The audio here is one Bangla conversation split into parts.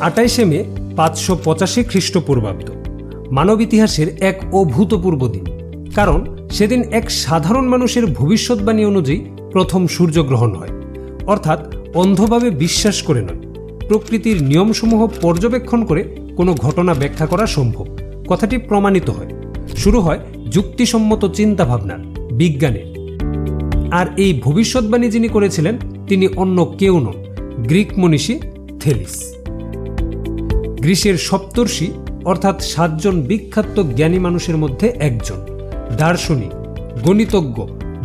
আটাইশে মে পাঁচশো পঁচাশি খ্রিস্টপূর্বাব্দ। মানব ইতিহাসের এক অভূতপূর্ব দিন। কারণ সেদিন এক সাধারণ মানুষের ভবিষ্যৎবাণী অনুযায়ী প্রথম সূর্যগ্রহণ হয়। অর্থাৎ অন্ধভাবে বিশ্বাস করে নয়। প্রকৃতির নিয়মসমূহ পর্যবেক্ষণ করে কোনো ঘটনা ব্যাখ্যা করা সম্ভব। কথাটি প্রমাণিত হয়। শুরু হয় যুক্তিসম্মত চিন্তাভাবনার, বিজ্ঞানের। আর এই ভবিষ্যৎবাণী যিনি করেছিলেন, তিনি অন্য কেউ নন, গ্রিক মনীষী থেলিস। গ্রীসের সপ্তর্ষি, অর্থাৎ সাতজন বিখ্যাত জ্ঞানী মানুষের মধ্যে একজন। দার্শনিক, গণিতজ্ঞ,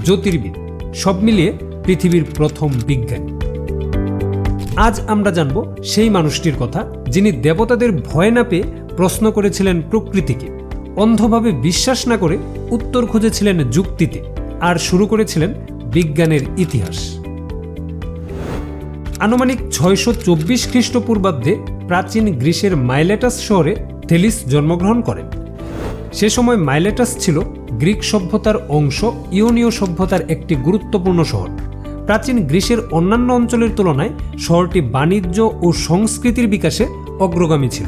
জ্যোতির্বিদ, সব মিলিয়ে পৃথিবীর প্রথম বিজ্ঞানী। আজ আমরা জানব সেই মানুষটির কথা, যিনি দেবতাদের ভয় না পেয়ে প্রশ্ন করেছিলেন প্রকৃতিকে, অন্ধভাবে বিশ্বাস না করে উত্তর খুঁজেছিলেন যুক্তিতে, আর শুরু করেছিলেন বিজ্ঞানের ইতিহাস। আনুমানিক ছয়শো চব্বিশ খ্রিস্টপূর্বাব্দে প্রাচীন গ্রিসের মাইলেটাস শহরে থেলিস জন্মগ্রহণ করেন। সে সময় মাইলেটাস ছিল গ্রিক সভ্যতার অংশ, ইওনীয় সভ্যতার একটি গুরুত্বপূর্ণ শহর। প্রাচীন গ্রিসের অন্যান্য অঞ্চলের তুলনায় শহরটি বাণিজ্য ও সংস্কৃতির বিকাশে অগ্রগামী ছিল।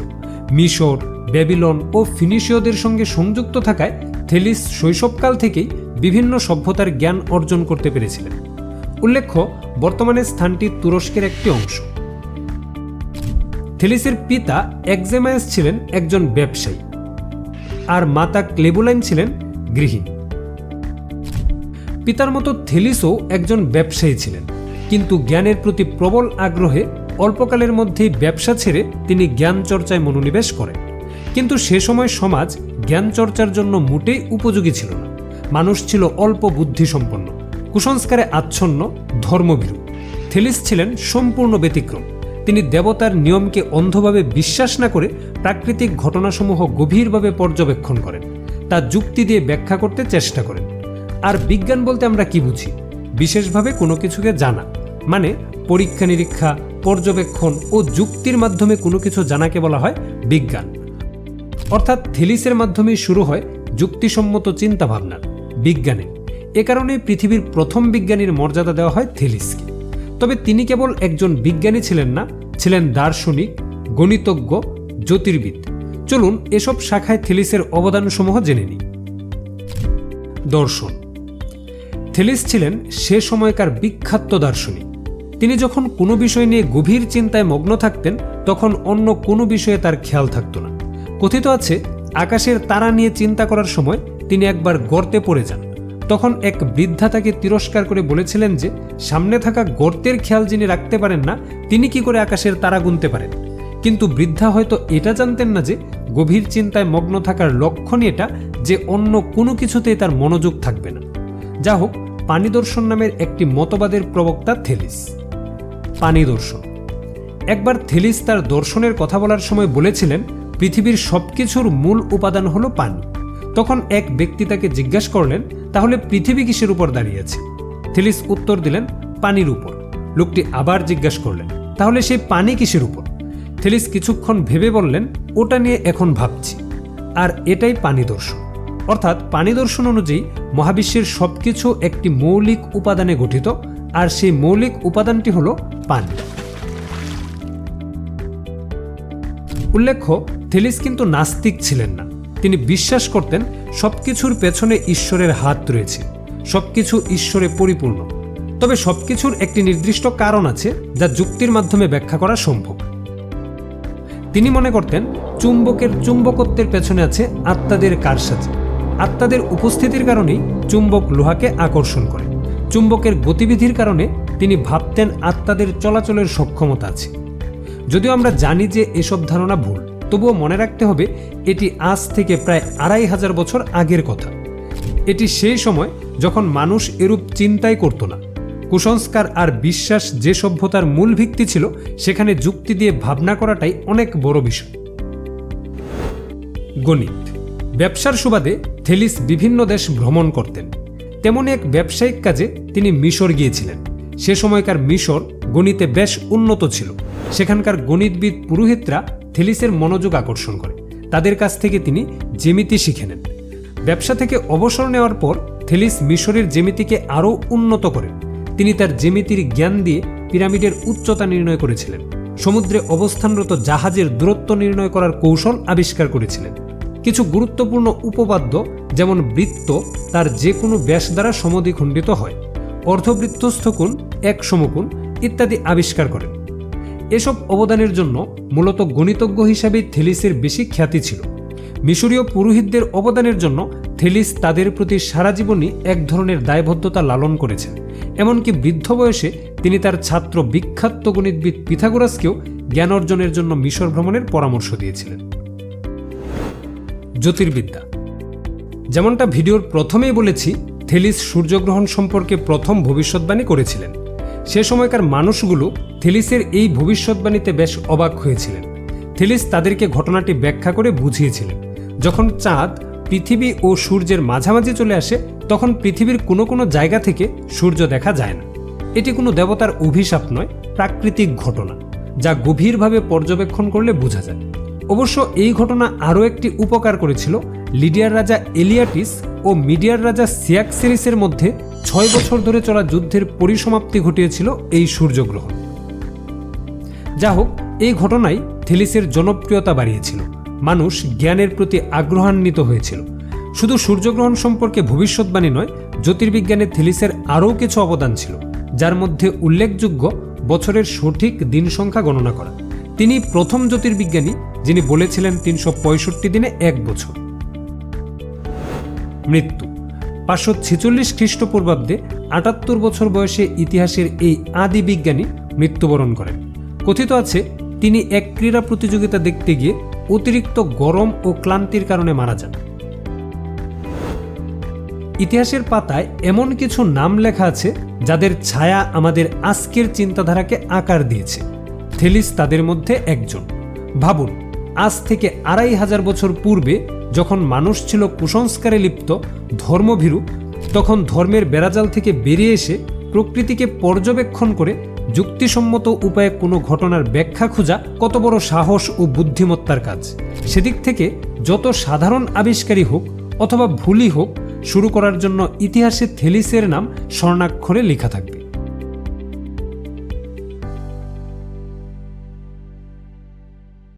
মিশর, ব্যাবিলন ও ফিনিশীয়দের সঙ্গে সংযুক্ত থাকায় থেলিস শৈশবকাল থেকেই বিভিন্ন সভ্যতার জ্ঞান অর্জন করতে পেরেছিলেন। উল্লেখ্য, বর্তমানে স্থানটি তুরস্কের একটি অংশ। থেলিসের পিতা একজেমায়াস ছিলেন একজন ব্যবসায়ী আর মাতা ক্লেবুলাইন ছিলেন গৃহিণী। পিতার মতো থেলিসও একজন ব্যবসায়ী ছিলেন, কিন্তু জ্ঞানের প্রতি প্রবল আগ্রহে অল্পকালের মধ্যেই ব্যবসা ছেড়ে তিনি জ্ঞান চর্চায় মনোনিবেশ করেন। কিন্তু সে সময় সমাজ জ্ঞান চর্চার জন্য মোটেই উপযোগী ছিল না। মানুষ ছিল অল্প বুদ্ধিসম্পন্ন, কুসংস্কারে আচ্ছন্ন, ধর্মভীরু। থেলিস ছিলেন সম্পূর্ণ ব্যতিক্রম। তিনি দেবতার নিয়মকে অন্ধভাবে বিশ্বাস না করে প্রাকৃতিক ঘটনাসমূহ গভীরভাবে পর্যবেক্ষণ করেন, তা যুক্তি দিয়ে ব্যাখ্যা করতে চেষ্টা করেন। আর বিজ্ঞান বলতে আমরা কি বুঝি? বিশেষভাবে কোনো কিছুকে জানা মানে পরীক্ষা নিরীক্ষা, পর্যবেক্ষণ ও যুক্তির মাধ্যমে কোনো কিছু জানাকে বলা হয় বিজ্ঞান। অর্থাৎ থেলিসের মাধ্যমেই শুরু হয় যুক্তিসম্মত চিন্তাভাবনা, বিজ্ঞানে। এ কারণে পৃথিবীর প্রথম বিজ্ঞানীর মর্যাদা দেওয়া হয় থেলিসকে। তবে তিনি কেবল একজন বিজ্ঞানী ছিলেন না, ছিলেন দার্শনিক, গণিতজ্ঞ, জ্যোতির্বিদ। চলুন এসব শাখায় থেলিসের অবদানসমূহ জেনে নিই। দর্শন। থেলিস ছিলেন সে সময়কার বিখ্যাত দার্শনিক। তিনি যখন কোনো বিষয় নিয়ে গভীর চিন্তায় মগ্ন থাকতেন, তখন অন্য কোনো বিষয়ে তার খেয়াল থাকতো না। কথিত আছে, আকাশের তারা নিয়ে চিন্তা করার সময় তিনি একবার গর্তে পড়ে যান। তখন এক বৃদ্ধা তাকে তিরস্কার করে বলেছিলেন যে, সামনে থাকা গর্তের খেয়াল যিনি রাখতে পারেন না, তিনি কি করে আকাশের তারা গুনতে পারেন? কিন্তু বৃদ্ধা হয়তো এটা জানতেন না যে, গভীর চিন্তায় মগ্ন থাকার লক্ষণ এটা যে অন্য কোনো কিছুতেই তার মনোযোগ থাকবে না। যা হোক, পানি দর্শন নামের একটি মতবাদের প্রবক্তা থেলিস। পানি দর্শন। একবার থেলিস তার দর্শনের কথা বলার সময় বলেছিলেন, পৃথিবীর সবকিছুর মূল উপাদান হলো পানি। তখন এক ব্যক্তি তাকে জিজ্ঞেস করলেন, তাহলে পৃথিবী কিসের উপর দাঁড়িয়েছে? থিলিস উত্তর দিলেন, পানির উপর। লোকটি আবার জিজ্ঞেস করলেন, তাহলে সেই পানি কিসের উপর? থেলিস কিছুক্ষণ ভেবে বললেন, ওটা নিয়ে এখন ভাবছি। আর এটাই পানি দর্শন। অর্থাৎ পানি দর্শন অনুযায়ী মহাবিশ্বের সবকিছু একটি মৌলিক উপাদানে গঠিত, আর সেই মৌলিক উপাদানটি হল পানি। উল্লেখ্য, থেলিস কিন্তু নাস্তিক ছিলেন না। তিনি বিশ্বাস করতেন সবকিছুর পেছনে ঈশ্বরের হাত রয়েছে, সবকিছু ঈশ্বরে পরিপূর্ণ। তবে সবকিছুর একটি নির্দিষ্ট কারণ আছে যা যুক্তির মাধ্যমে ব্যাখ্যা করা সম্ভব। তিনি মনে করতেন চুম্বকের চুম্বকত্বের পেছনে আছে আত্মাদের কারসাজি। আত্মাদের উপস্থিতির কারণেই চুম্বক লোহাকে আকর্ষণ করে। চুম্বকের গতিবিধির কারণে তিনি ভাবতেন আত্মাদের চলাচলের সক্ষমতা আছে। যদিও আমরা জানি যে এসব ধারণা ভুল তবুও মনে রাখতে হবে, এটি আজ থেকে প্রায় আড়াই হাজার বছর আগের কথা। এটি সেই সময় যখন মানুষ এরূপ চিন্তাই করত না। কুসংস্কার আর বিশ্বাস যে সভ্যতার মূল ভিত্তি ছিল, সেখানে যুক্তি দিয়ে ভাবনা করাটাই অনেক বড় বিষয়। গণিত। ব্যবসার সুবাদে থেলিস বিভিন্ন দেশ ভ্রমণ করতেন। তেমন এক ব্যবসায়িক কাজে তিনি মিশর গিয়েছিলেন। সে সময়কার মিশর গণিতে বেশ উন্নত ছিল। সেখানকার গণিতবিদ পুরোহিতরা থেলিসের মনোযোগ আকর্ষণ করে। তাদের কাছ থেকে তিনি জেমিতি শিখে নেন। ব্যবসা থেকে অবসর নেওয়ার পর থেলিস মিশরের জেমিতিকে আরও উন্নত করেন। তিনি তার জেমিতির জ্ঞান দিয়ে পিরামিডের উচ্চতা নির্ণয় করেছিলেন। সমুদ্রে অবস্থানরত জাহাজের দূরত্ব নির্ণয় করার কৌশল আবিষ্কার করেছিলেন। কিছু গুরুত্বপূর্ণ উপপাদ্য যেমন বৃত্ত তার যে কোনো ব্যাস দ্বারা সমদ্বিখণ্ডিত হয়। অর্ধবৃত্তস্থ কোণ এক সমকোণ ইত্যাদি আবিষ্কার করেন এসব অবদানের জন্য মূলত গণিতজ্ঞ হিসাবে থেলিসের বেশি খ্যাতি ছিল। মিশরীয় পুরোহিতদের অবদানের জন্য থেলিস তাদের প্রতি সারা জীবনই এক ধরনের দায়বদ্ধতা লালন করেছেন। এমনকি বৃদ্ধ বয়সে তিনি তার ছাত্র বিখ্যাত গণিতবিদ পিথাগোরাসকেও জ্ঞান অর্জনের জন্য মিশর ভ্রমণের পরামর্শ দিয়েছিলেন। জ্যোতির্বিদ্যা। যেমনটা ভিডিওর প্রথমেই বলেছি, থেলিস সূর্যগ্রহণ সম্পর্কে প্রথম ভবিষ্যৎবাণী করেছিলেন। সে সময়কার মানুষগুলো থেলিসের এই ভবিষ্যৎবাণীতে বেশ অবাক হয়েছিলেন। থেলিস তাদেরকে ঘটনাটি ব্যাখ্যা করে বুঝিয়েছিলেন। যখন চাঁদ পৃথিবী ও সূর্যের মাঝামাঝি চলে আসে, তখন পৃথিবীর কোনো কোনো জায়গা থেকে সূর্য দেখা যায় না। এটি কোনো দেবতার অভিশাপ নয়, প্রাকৃতিক ঘটনা, যা গভীরভাবে পর্যবেক্ষণ করলে বোঝা যায়। অবশ্য এই ঘটনা আরও একটি উপকার করেছিল। লিডিয়ার রাজা এলিয়াটিস ও মিডিয়ার রাজা সিয়াক্সিরিসের মধ্যে ছয় বছর ধরে চলা যুদ্ধের পরিসমাপ্তি ঘটিয়েছিল এই সূর্যগ্রহণ। যা হোক এই ঘটনাই থেলিসের জনপ্রিয়তা বাড়িয়েছিল। মানুষ জ্ঞানের প্রতি আগ্রহান্বিত হয়েছিল। শুধু সূর্যগ্রহণ সম্পর্কে ভবিষ্যৎবাণী নয়, জ্যোতির্বিজ্ঞানে থেলিসের আরও কিছু অবদান ছিল, যার মধ্যে উল্লেখযোগ্য বছরের সঠিক দিন সংখ্যা গণনা করা। তিনি প্রথম জ্যোতির্বিজ্ঞানী, যিনি বলেছিলেন তিনশো পঁয়ষট্টি দিনে এক বছর। মৃত্যু। পাঁচশো ছেচল্লিশ খ্রিস্টপূর্বাব্দে আটাত্তর বছর বয়সে ইতিহাসের এই আদি বিজ্ঞানী মৃত্যুবরণ করেন। কথিত আছে, তিনি এক ক্রীড়া প্রতিযোগিতা দেখতে গিয়ে অতিরিক্ত গরম ও ক্লান্তির কারণে মারা যান। ইতিহাসের পাতায় এমন কিছু নাম লেখা আছে, যাদের ছায়া আমাদের আজকের চিন্তাধারাকে আকার দিয়েছে। থেলিস তাদের মধ্যে একজন। ভাবুন আজ থেকে আড়াই হাজার বছর পূর্বে যখন মানুষ ছিল কুসংস্কারে লিপ্ত, ধর্মভীরু, তখন ধর্মের বেড়াজাল থেকে বেরিয়ে এসে প্রকৃতিকে পর্যবেক্ষণ করে যুক্তিসম্মত উপায়ে কোনো ঘটনার ব্যাখ্যা খোঁজা কত বড় সাহস ও বুদ্ধিমত্তার কাজ। সেদিক থেকে যত সাধারণ আবিষ্কারই হোক অথবা ভুলই হোক, শুরু করার জন্য ইতিহাসে থেলিসের নাম স্বর্ণাক্ষরে লেখা থাকবে।